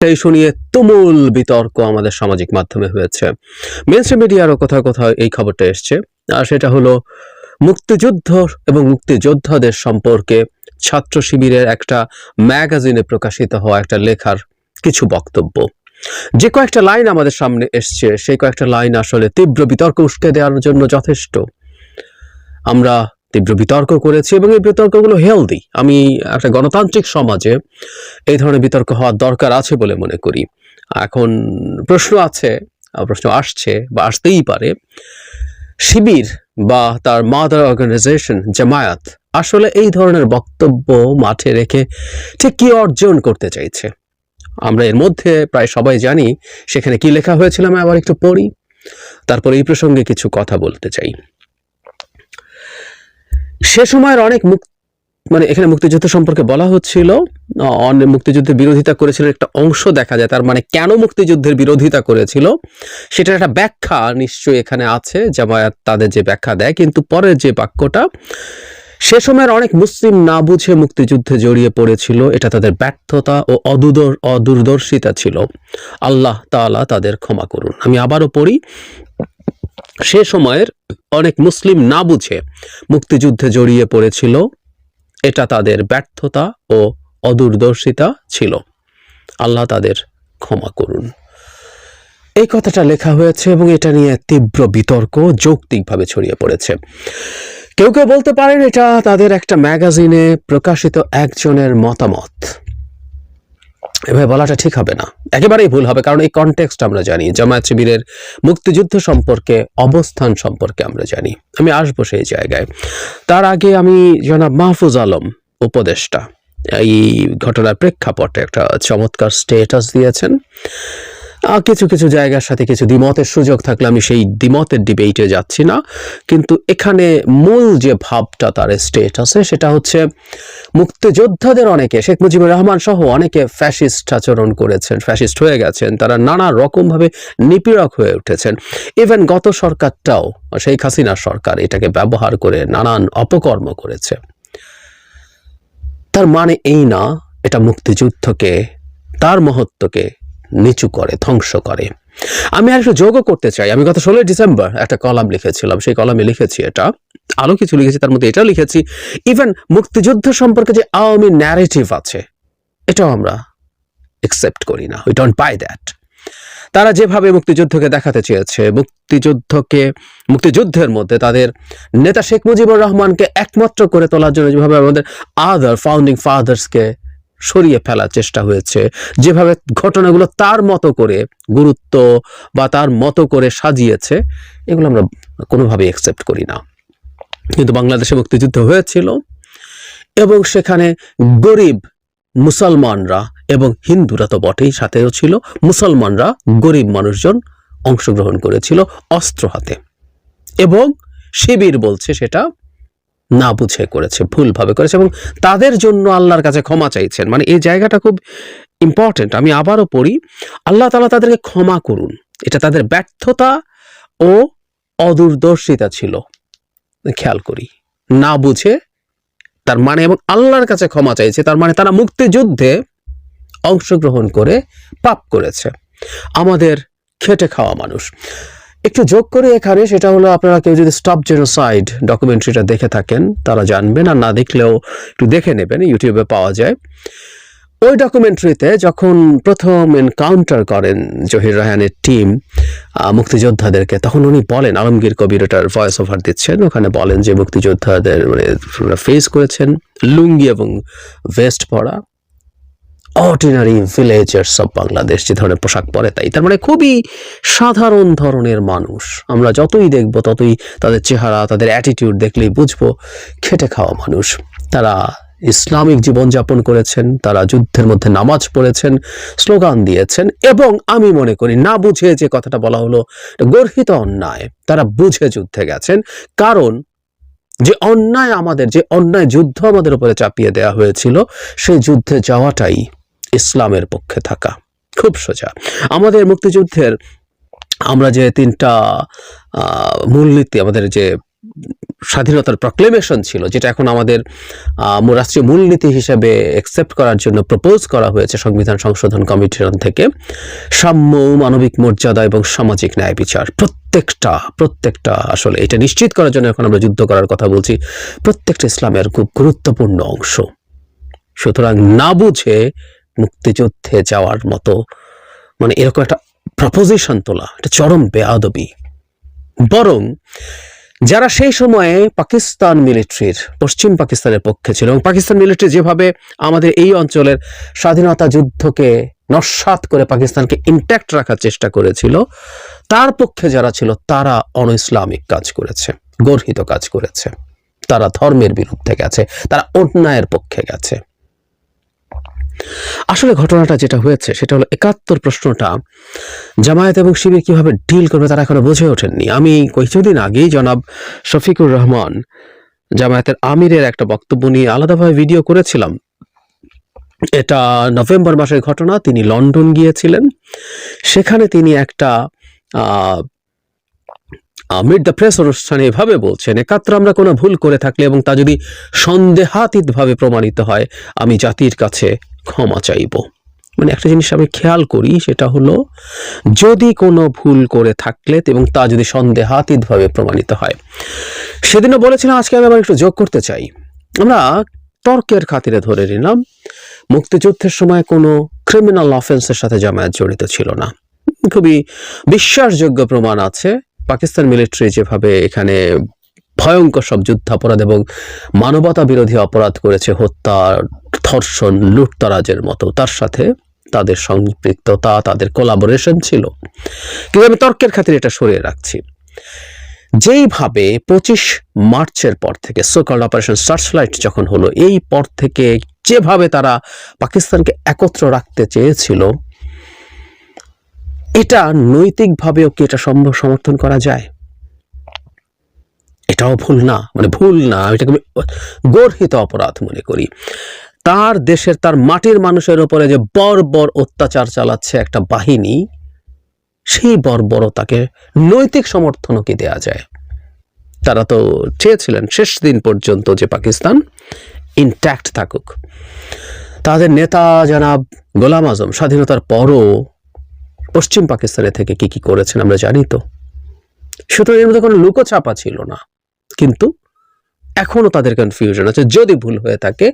সেই শুনিয়ে তুমুল বিতর্ক আমাদের সামাজিক মাধ্যমে হয়েছে। মেনস্ট্রিম মিডিয়ারও কোথাও কোথাও এই খবরটা এসছে। আর সেটা হলো, মুক্তিযুদ্ধ এবং মুক্তিযোদ্ধাদের সম্পর্কে ছাত্র শিবিরের একটা ম্যাগাজিনে প্রকাশিত হওয়া একটা লেখার কিছু বক্তব্য। যে কয়েকটা লাইন আমাদের সামনে এসছে, সেই কয়েকটা লাইন আসলে তীব্র বিতর্ক উস্কে দেওয়ার জন্য যথেষ্ট। আমরা তীব্র বিতর্ক করেছি এবং এই বিতর্কগুলো হেলদি। আমি একটা গণতান্ত্রিক সমাজে এই ধরনের বিতর্ক হওয়ার দরকার আছে বলে মনে করি। এখন প্রশ্ন আছে প্রশ্ন আসছে বা আসতেই পারে, শিবির বা তার মাদার অর্গানাইজেশন জামায়াত, আসলে এই ধরনের বক্তব্য মাঠে রেখে ঠিক কি অর্জন করতে চাইছে? আমরা এর মধ্যে প্রায় সবাই জানি সেখানে কি লেখা হয়েছিল, আমি আবার একটু পড়ি। তারপর এই প্রসঙ্গে কিছু কথা বলতে চাই। সে সময়ের অনেক মানে এখানে মুক্তিযুদ্ধ সম্পর্কে বলা হচ্ছিল অনেক মুক্তিযুদ্ধের বিরোধিতা করেছিল একটা অংশ দেখা যায়, তার মানে কেন মুক্তিযুদ্ধের বিরোধিতা করেছিল, সেটার একটা ব্যাখ্যা নিশ্চয়ই এখানে আছে, জামায়াত তাদের যে ব্যাখ্যা দেয়, কিন্তু পরের যে বাক্যটা, সে সময়ের অনেক মুসলিম না বুঝে মুক্তিযুদ্ধে জড়িয়ে পড়েছিল, এটা তাদের ব্যর্থতা ও অদূদর অদূরদর্শিতা ছিল। আল্লাহ তাআলা তাদের ক্ষমা করুন। আমি আবারও পড়ি সে সময়ের অনেক মুসলিম না বুঝে মুক্তিযুদ্ধে জড়িয়ে পড়েছিল। এটা তাদের ব্যর্থতা ও অদূরদর্শিতা ছিল। আল্লাহ তাদের ক্ষমা করুন। এই কথাটা লেখা হয়েছে এবং এটা নিয়ে তীব্র বিতর্ক যৌক্তিকভাবে ছড়িয়ে পড়েছে। কেউ কেউ বলতে পারেন এটা তাদের একটা ম্যাগাজিনে প্রকাশিত একজনের মতামত। এভাবে বলাটা ঠিক হবে না। একেবারেই ভুল হবে, কারণ এই কনটেক্সট আমরা জানি, জামায়াত শিবিরের মুক্তিযুদ্ধ সম্পর্কে, অবস্থান সম্পর্কে আমরা জানি। আমি আসব সেই জায়গায়। তার আগে আমি জনাব মাহফুজ আলম, উপদেষ্টা, এই ঘটনার প্রেক্ষাপটে একটা চমৎকার স্টেটাস দিয়েছেন। কিছু কিছু জায়গার সাথে কিছু দ্বিমতের সুযোগ থাকলে আমি সেই দ্বিমতের ডিবেটে যাচ্ছি না। কিন্তু এখানে মূল যে ভাবটা তার স্টেট আছে, সেটা হচ্ছে মুক্তিযোদ্ধাদের অনেকে, শেখ মুজিবুর রহমান সহ অনেকে ফ্যাসিস্ট আচরণ করেছেন ফ্যাসিস্ট হয়ে গেছেন, তারা নানা রকমভাবে নিপীড়ক হয়ে উঠেছেন। ইভেন গত সরকারটাও, শেখ হাসিনার সরকার এটাকে ব্যবহার করে নানান অপকর্ম করেছে। তার মানে এই না, এটা মুক্তিযুদ্ধকে, তার মহত্বকে নিচু করে, ধ্বংস করে। আমি একটু যোগও করতে চাই। আমি গত ষোলোই ডিসেম্বর একটা কলাম লিখেছিলাম। সেই কলামে লিখেছি এটা। আরও কিছু লিখেছি, তার মধ্যে এটাও লিখেছি। ইভেন মুক্তিযুদ্ধ সম্পর্কে যে আওয়ামী ন্যারেটিভ আছে, এটাও আমরা একসেপ্ট করি না। উই ডোন্ট বাই দ্যাট তারা যেভাবে মুক্তিযুদ্ধকে দেখাতে চেয়েছে, মুক্তিযুদ্ধকে, মুক্তিযুদ্ধের মধ্যে তাদের নেতা শেখ মুজিবুর রহমানকে একমাত্র করে তোলার জন্য যেভাবে আমাদের আদার ফাউন্ডিং ফাদার্সকে সরিয়ে ফেলার চেষ্টা হয়েছে। যেভাবে ঘটনাগুলো তার মতো করে গুরুত্ব বা তার মতো করে সাজিয়েছে, এগুলো আমরা কোনোভাবে অ্যাকসেপ্ট করি না। কিন্তু বাংলাদেশে মুক্তিযুদ্ধ হয়েছিল এবং সেখানে গরিব মুসলমানরা এবং হিন্দুরা তো বটেই সাথেও ছিল, মুসলমানরা গরিব মানুষজন অংশগ্রহণ করেছিল অস্ত্র হাতে। এবং শিবির বলছে সেটা না বুঝে করেছে, ভুলভাবে করেছে এবং তাদের জন্য আল্লাহর কাছে ক্ষমা চাইছেন। মানে এই জায়গাটা খুব ইম্পর্টেন্ট আমি আবারও পড়ি, আল্লাহ তালা তাদেরকে ক্ষমা করুন। এটা তাদের ব্যর্থতা ও অদূরদর্শিতা ছিল। খেয়াল করি, না বুঝে তার মানে এবং আল্লাহর কাছে ক্ষমা চাইছে, তার মানে তারা মুক্তিযুদ্ধে অংশগ্রহণ করে পাপ করেছে। আমাদের খেটে খাওয়া মানুষ। একটু যোগ করে এখানে, সেটা হলো আপনারা কেউ যদি স্টপ জেনোসাইড ডকুমেন্টারিটা দেখে থাকেন, তারা জানবেন, আর না দেখলেও একটু দেখে নেবেন ইউটিউবে পাওয়া যায়। ওই ডকুমেন্টারিতে যখন প্রথম এনকাউন্টার করেন জহির রায়হানের টিম মুক্তিযোদ্ধাদেরকে, তখন উনি বলেন, আলমগীর কবির ওটার ভয়েস ওভার দিচ্ছেন, ওখানে বলেন যে মুক্তিযোদ্ধাদের মানে ফেস করেছেন, লুঙ্গি এবং ভেস্ট পরা। অর্ডিনারি ভিলেজার্স অফ বাংলাদেশ যে ধরনের পোশাক পরে তাই। তার মানে খুবই সাধারণ ধরনের মানুষ। আমরা যতই দেখব, ততই তাদের চেহারা, তাদের অ্যাটিটিউড দেখলেই বুঝব, খেটে খাওয়া মানুষ। তারা ইসলামিক জীবনযাপন করেছেন, তারা যুদ্ধের মধ্যে নামাজ পড়েছেন, স্লোগান দিয়েছেন, এবং আমি মনে করি না বুঝে যে কথাটা বলা হলো গর্হিত অন্যায়। তারা বুঝে যুদ্ধে গেছেন, কারণ যে অন্যায় আমাদের, যে অন্যায় যুদ্ধ আমাদের উপরে চাপিয়ে দেওয়া হয়েছিল, সেই যুদ্ধে যাওয়াটাই ইসলামের পক্ষে থাকা। খুব সোজা। আমাদের মুক্তিযুদ্ধের আমরা যে তিনটা মূলনীতি, আমাদের যে স্বাধীনতার প্রক্লেমেশন ছিল, যেটা এখন আমাদের রাষ্ট্রীয় মূলনীতি হিসেবে অ্যাকসেপ্ট করার জন্য প্রপোজ করা হয়েছে সংবিধান সংশোধন কমিশন থেকে সাম্য মানবিক মর্যাদা এবং সামাজিক ন্যায় বিচার। প্রত্যেকটা প্রত্যেকটা, আসলে এটা নিশ্চিত করার জন্য এখন আমরা যুদ্ধ করার কথা বলছি, প্রত্যেকটা ইসলামের খুব গুরুত্বপূর্ণ অংশ। সুতরাং না বুঝে মুক্তিযুদ্ধে যাওয়ার মতো মানে এরকম একটা প্রপোজিশন তোলা এটা চরম বেয়াদবি। বরং যারা সেই সময়ে পাকিস্তান মিলিটারির পশ্চিম পাকিস্তানের পক্ষে ছিল এবং পাকিস্তান মিলিটারি যেভাবে আমাদের এই অঞ্চলের স্বাধীনতা যুদ্ধকে নস্বাত করে পাকিস্তানকে ইন্ট্যাক্ট রাখার চেষ্টা করেছিল, তার পক্ষে যারা ছিল তারা অন ইসলামিক কাজ করেছে, গর্হিত কাজ করেছে। তারা ধর্মের বিরুদ্ধে গেছে, তারা অন্যায়ের পক্ষে গেছে। আসলে ঘটনাটা যেটা হয়েছে, সেটা হলো একাত্তর প্রশ্নটা জামায়াত এবং শিবির কীভাবে ডিল করবে তারা এখনও বুঝে ওঠেননি। আমি কিছুদিন আগেই জনাব শফিকুর রহমান জামায়াতের আমিরের একটা বক্তব্য নিয়ে আলাদাভাবে ভিডিও করেছিলাম। এটা নভেম্বর মাসের ঘটনা, তিনি লন্ডন গিয়েছিলেন। সেখানে তিনি একটা মিড দ্য প্রেস অনুষ্ঠানে এভাবে বলছেন, একাত্তর আমরা কোনো ভুল করে থাকলে এবং তা যদি সন্দেহাতীতভাবে প্রমাণিত হয়, আমি জাতির কাছে ক্ষমা চাইব। মানে একটা জিনিস আমি খেয়াল করি, সেটা হলো যদি কোনো ভুল করে থাকলে এবং তা যদি সন্দেহাতীতভাবে প্রমাণিত হয়। সেদিনও বলেছিলাম, আজকে আমি আবার একটু যোগ করতে চাই। আমরা তর্কের খাতিরে ধরে নিলাম, মুক্তিযুদ্ধের সময় কোনো ক্রিমিনাল অফেন্সের সাথে জামায়াত জড়িত ছিল না। খুবই বিশ্বাসযোগ্য প্রমাণ আছে। পাকিস্তান মিলিটারি যেভাবে এখানে ভয়ঙ্কর সব যুদ্ধাপরাধ এবং মানবতা বিরোধী অপরাধ করেছে হত্যা, ধর্ষণ, লুটতরাজের মতো। তার সাথে তাদের সম্পৃক্ততা, তাদের কোলাবোরেশন ছিল। কিন্তু আমি তর্কের খাতিরে এটা সরিয়ে রাখছি। যেইভাবে পঁচিশ মার্চের পর থেকে সোকল অপারেশন সার্চলাইট যখন হলো, এই পর থেকে যেভাবে তারা পাকিস্তানকে একত্র রাখতে চেয়েছিল, এটা নৈতিকভাবেও কি এটা সম্ভব সমর্থন করা যায়? এটাও ভুল না মানে ভুল না, আমি এটাকে গর্হিত অপরাধ মনে করি। তার দেশের, তার মাটির মানুষের উপরে যে বর্বর অত্যাচার চালাচ্ছে একটা বাহিনী, সেই বর্বরতাকে নৈতিক সমর্থনও কি দেয়া যায়? তারা তো চেয়েছিলেন শেষ দিন পর্যন্ত যে পাকিস্তান ইনট্যাক্ট থাকুক। তাদের নেতা জানাব গোলাম আজম স্বাধীনতার পরও পশ্চিম পাকিস্তানে থেকে কি কি করেছেন আমরা জানি তো। সুতরাং এর মধ্যে কোনো লুকোছাপা ছিল না। কিন্তু এখনও তাদের কনফিউশন আছে, যদি ভুল হয়ে থাকে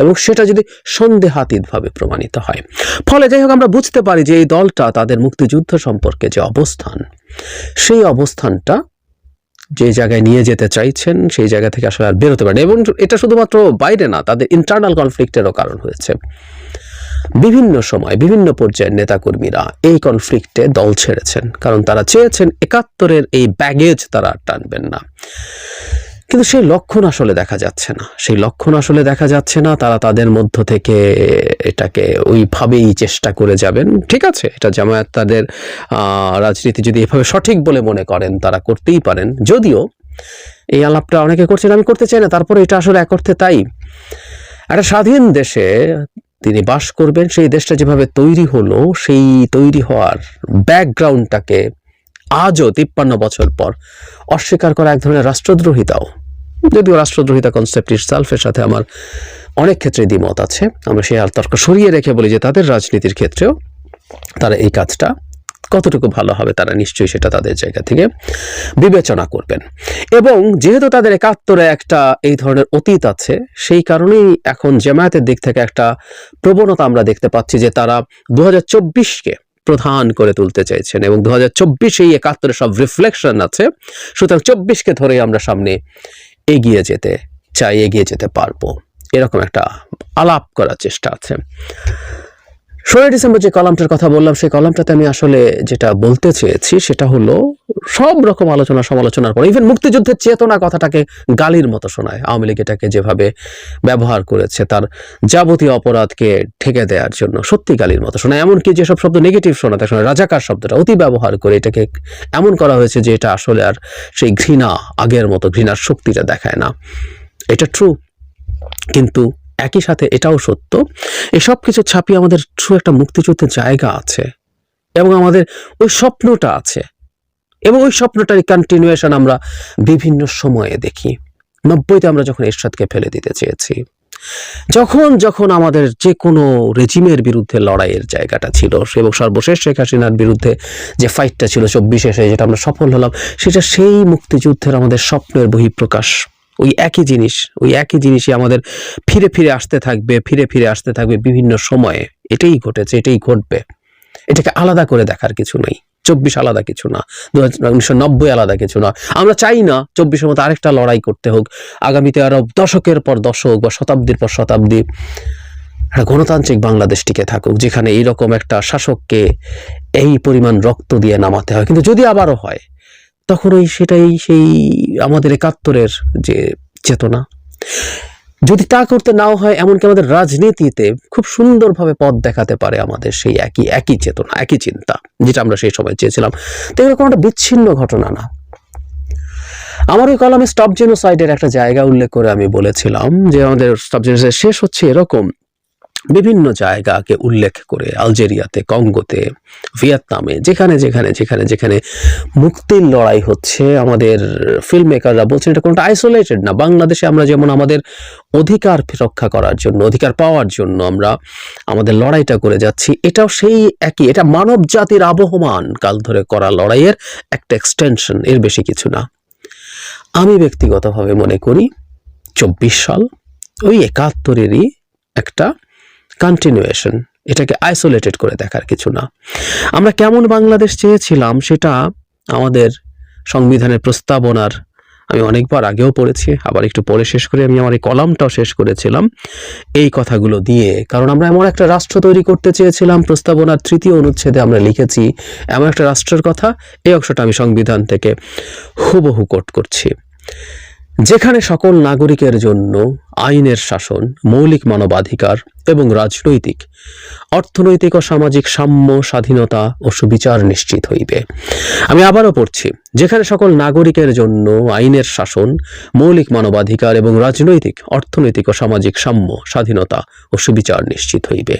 এবং সেটা যদি সন্দেহাতীতভাবে প্রমাণিত হয়। ফলে যাই হোক, আমরা বুঝতে পারি যে এই দলটা তাদের মুক্তিযুদ্ধ সম্পর্কে যে অবস্থান, সেই অবস্থানটা যে জায়গায় নিয়ে যেতে চাইছেন, সেই জায়গা থেকে আসলে আর বেরোতে পারেন এবং এটা শুধুমাত্র বাইরে না, তাদের ইন্টারনাল কনফ্লিক্টেরও কারণ হয়েছে। বিভিন্ন সময় বিভিন্ন পর্যায়ের নেতাকর্মীরা এই কনফ্লিক্টে দল ছেড়েছেন, কারণ তারা চেয়েছেন একাত্তরের এই ব্যাগেজ তারা টানবেন না। কিন্তু সেই লক্ষণ আসলে দেখা যাচ্ছে না। সেই লক্ষণ আসলে দেখা যাচ্ছে না, তারা তাদের মধ্য থেকে এটাকে ওইভাবেই চেষ্টা করে যাবেন। ঠিক আছে, এটা জামায়াত তাদের রাজনীতি যদি এভাবে সঠিক বলে মনে করেন, তারা করতেই পারেন। যদিও এই আলাপটা অনেকে করছেন, আমি করতে চাই না, তারপরে এটা আসলে এক অর্থে তাই। একটা স্বাধীন দেশে তিনি বাস করবেন, সেই দেশটা যেভাবে তৈরি হলো, সেই তৈরি হওয়ার ব্যাকগ্রাউন্ডটাকে আজও তিপ্পান্ন বছর পর অস্বীকার করা এক ধরনের রাষ্ট্রদ্রোহিতাও। যদিও রাষ্ট্রদ্রোহিতা কনসেপ্ট সেলফের সাথে আমার অনেক ক্ষেত্রে দ্বিমত আছে। আমরা সেই আর তর্ক সরিয়ে রেখে বলি যে তাদের রাজনীতির ক্ষেত্রেও তারা এই কাজটা কতটুকু ভালো হবে তারা নিশ্চয়ই সেটা তাদের জায়গা থেকে বিবেচনা করবেন। এবং যেহেতু তাদের একাত্তরে একটা এই ধরনের অতীত আছে, সেই কারণেই এখন জামায়াতের দিক থেকে একটা প্রবণতা আমরা দেখতে পাচ্ছি যে তারা দু হাজার চব্বিশকে প্রধান করে তুলতে চাইছেন এবং দু হাজার চব্বিশে একাত্তরে সব রিফ্লেকশন আছে। সুতরাং চব্বিশকে ধরে আমরা সামনে এগিয়ে যেতে চাই, এগিয়ে যেতে পারব। এরকম একটা আলাপ করার চেষ্টা আছে। ষোলোই ডিসেম্বর যে কলামটার কথা বললাম, সেই কলামটাতে আমি আসলে যেটা বলতে চেয়েছি, সেটা হলো সব রকম আলোচনা, সমালোচনার পর ইভেন মুক্তিযুদ্ধের চেতনা কথাটাকে গালির মতো শোনায়। আওয়ামী লীগ এটাকে যেভাবে ব্যবহার করেছে, তার যাবতীয় অপরাধকে ঠেকে দেওয়ার জন্য সত্যি গালির মতো শোনায়। এমনকি যেসব শব্দ নেগেটিভ শোনাতে শোনায় রাজাকার শব্দটা, অতি ব্যবহার করে এটাকে এমন করা হয়েছে যে এটা আসলে আর সেই ঘৃণা, আগের মতো ঘৃণার শক্তিটা দেখায় না। এটা ট্রু কিন্তু একই সাথে এটাও সত্য, এসব কিছু ছাপিয়ে আমাদের ট্রু একটা মুক্তিযুদ্ধের জায়গা আছে এবং আমাদের ওই স্বপ্নটা আছে এবং ওই স্বপ্নটারই কন্টিনিউয়েশন আমরা বিভিন্ন সময়ে দেখি। নব্বইতে আমরা যখন এরশাদকে ফেলে দিতে চেয়েছি, যখন যখন আমাদের যে কোনো রেজিমের বিরুদ্ধে লড়াইয়ের জায়গাটা ছিল এবং সর্বশেষ শেখ হাসিনার বিরুদ্ধে যে ফাইটটা ছিল চব্বিশে যেটা আমরা সফল হলাম, সেটা সেই মুক্তিযুদ্ধের আমাদের স্বপ্নের বহিঃপ্রকাশ। ওই একই জিনিস, ওই একই জিনিসই আমাদের ফিরে ফিরে আসতে থাকবে, ফিরে ফিরে আসতে থাকবে বিভিন্ন সময়ে। এটাই ঘটেছে, এটাই ঘটবে। এটাকে আলাদা করে দেখার কিছু নেই। চব্বিশ আলাদা কিছু না দু নব্বই আলাদা কিছু না। আমরা চাই না চব্বিশের মতো আরেকটা লড়াই করতে হোক, আগামীতে আরও দশকের পর দশক বা শতাব্দীর পর শতাব্দী, একটা গণতান্ত্রিক বাংলাদেশ টিকে থাকুক, যেখানে এইরকম একটা শাসককে এই পরিমাণ রক্ত দিয়ে নামাতে হয়। কিন্তু যদি আবারও হয় তখন ওই সেটাই সেই আমাদের একাত্তরের যে চেতনা। যদি তা করতে নাও হয়, এমনকি আমাদের রাজনীতিতে খুব সুন্দরভাবে পথ দেখাতে পারে আমাদের সেই একই একই চেতনা, একই চিন্তা, যেটা আমরা সেই সময় চেয়েছিলাম। তো এগুলো কোনো একটা বিচ্ছিন্ন ঘটনা না। আমার ওই কলামে স্টপ জেনোসাইডের একটা জায়গা উল্লেখ করে আমি বলেছিলাম যে আমাদের স্টপ জেনোসাইড শেষ হচ্ছে এরকম। বিভিন্ন জায়গাকে উল্লেখ করে আলজেরিয়াতে, কঙ্গোতে, ভিয়েতনামে, যেখানে যেখানে যেখানে যেখানে মুক্তির লড়াই হচ্ছে, আমাদের ফিল্ম মেকাররা বলছেন এটা কোনটা আইসোলেটেড না। বাংলাদেশে আমরা যেমন আমাদের অধিকার রক্ষা করার জন্য, অধিকার পাওয়ার জন্য আমরা আমাদের লড়াইটা করে যাচ্ছি, এটাও সেই একই, এটা মানব জাতির আবহমান কাল ধরে করা লড়াইয়ের একটা এক্সটেনশন এর বেশি কিছু না। আমি ব্যক্তিগতভাবে মনে করি, চব্বিশ সাল ওই একাত্তরেরই একটা কন্টিনিউয়েশন এটাকে আইসোলেটেড করে দেখার কিছু না। আমরা কেমন বাংলাদেশ চেয়েছিলাম সেটা আমাদের সংবিধানের প্রস্তাবনার, আমি অনেকবার আগেও পড়েছি, আবার একটু পরে শেষ করে আমি আমার এই কলামটাও শেষ করেছিলাম, এই কথাগুলো দিয়ে। কারণ আমরা এমন একটা রাষ্ট্র তৈরি করতে চেয়েছিলাম, প্রস্তাবনার তৃতীয় অনুচ্ছেদে আমরা লিখেছি, এমন একটা রাষ্ট্রের কথা, এই অংশটা আমি সংবিধান থেকে হুবহু কোট করছি। যেখানে সকল নাগরিকের জন্য আইনের শাসন, মৌলিক মানবাধিকার এবং রাজনৈতিক, অর্থনৈতিক ও সামাজিক সাম্য, স্বাধীনতা ও সুবিচার নিশ্চিত হইবে। আমি আবারও পড়ছি, যেখানে সকল নাগরিকের জন্য আইনের শাসন, মৌলিক মানবাধিকার এবং রাজনৈতিক, অর্থনৈতিক ও সামাজিক সাম্য, স্বাধীনতা ও সুবিচার নিশ্চিত হইবে।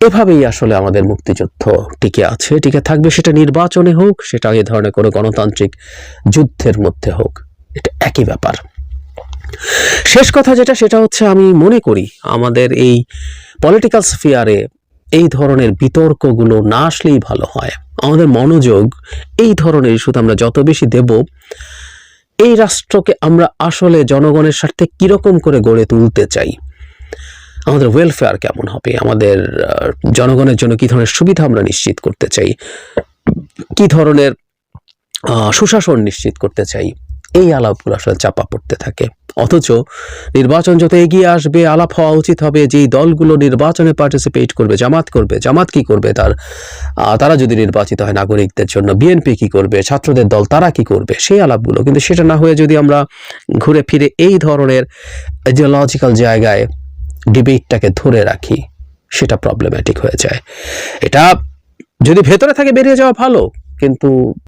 এভাবেই আসলে আমাদের মুক্তিযুদ্ধ টিকে আছে, টিকে থাকবে, সেটা নির্বাচনে হোক, সেটা এ ধরনের কোনো গণতান্ত্রিক যুদ্ধের মধ্যে হোক। এটা একই ব্যাপার। শেষ কথা যেটা, সেটা হচ্ছে আমি মনে করি আমাদের এই পলিটিক্যাল স্ফিয়ারে এই ধরনের বিতর্কগুলো না আসলেই ভালো হয়। আমাদের মনোযোগ এই ধরনের ইস্যুতে আমরা যত বেশি দেব, এই রাষ্ট্রকে আমরা আসলে জনগণের স্বার্থে কীরকম করে গড়ে তুলতে চাই? আমাদের ওয়েলফেয়ার কেমন হবে? আমাদের জনগণের জন্য কি ধরনের সুবিধা আমরা নিশ্চিত করতে চাই? কি ধরনের সুশাসন নিশ্চিত করতে চাই? এই আলাপগুলো আসলে চাপা পড়তে থাকে। অথচ নির্বাচন যত এগিয়ে আসবে, আলাপ হওয়া উচিত হবে যেই দলগুলো নির্বাচনে পার্টিসিপেট করবে, জামাত করবে। জামাত কি করবে তার? তারা যদি নির্বাচিত হয় নাগরিকদের জন্য বিএনপি কি করবে, ছাত্রদের দল, তারা কি করবে? সেই আলাপগুলো কিন্তু সেটা না হয়ে যদি আমরা ঘুরে ফিরে এই ধরনের জিওলজিক্যাল জায়গায় ডিবেটটাকে ধরে রাখি, সেটা প্রবলেম্যাটিক হয়ে যায়। এটা যদি ভেতরে থাকে বেরিয়ে যাওয়া ভালো, কিন্তু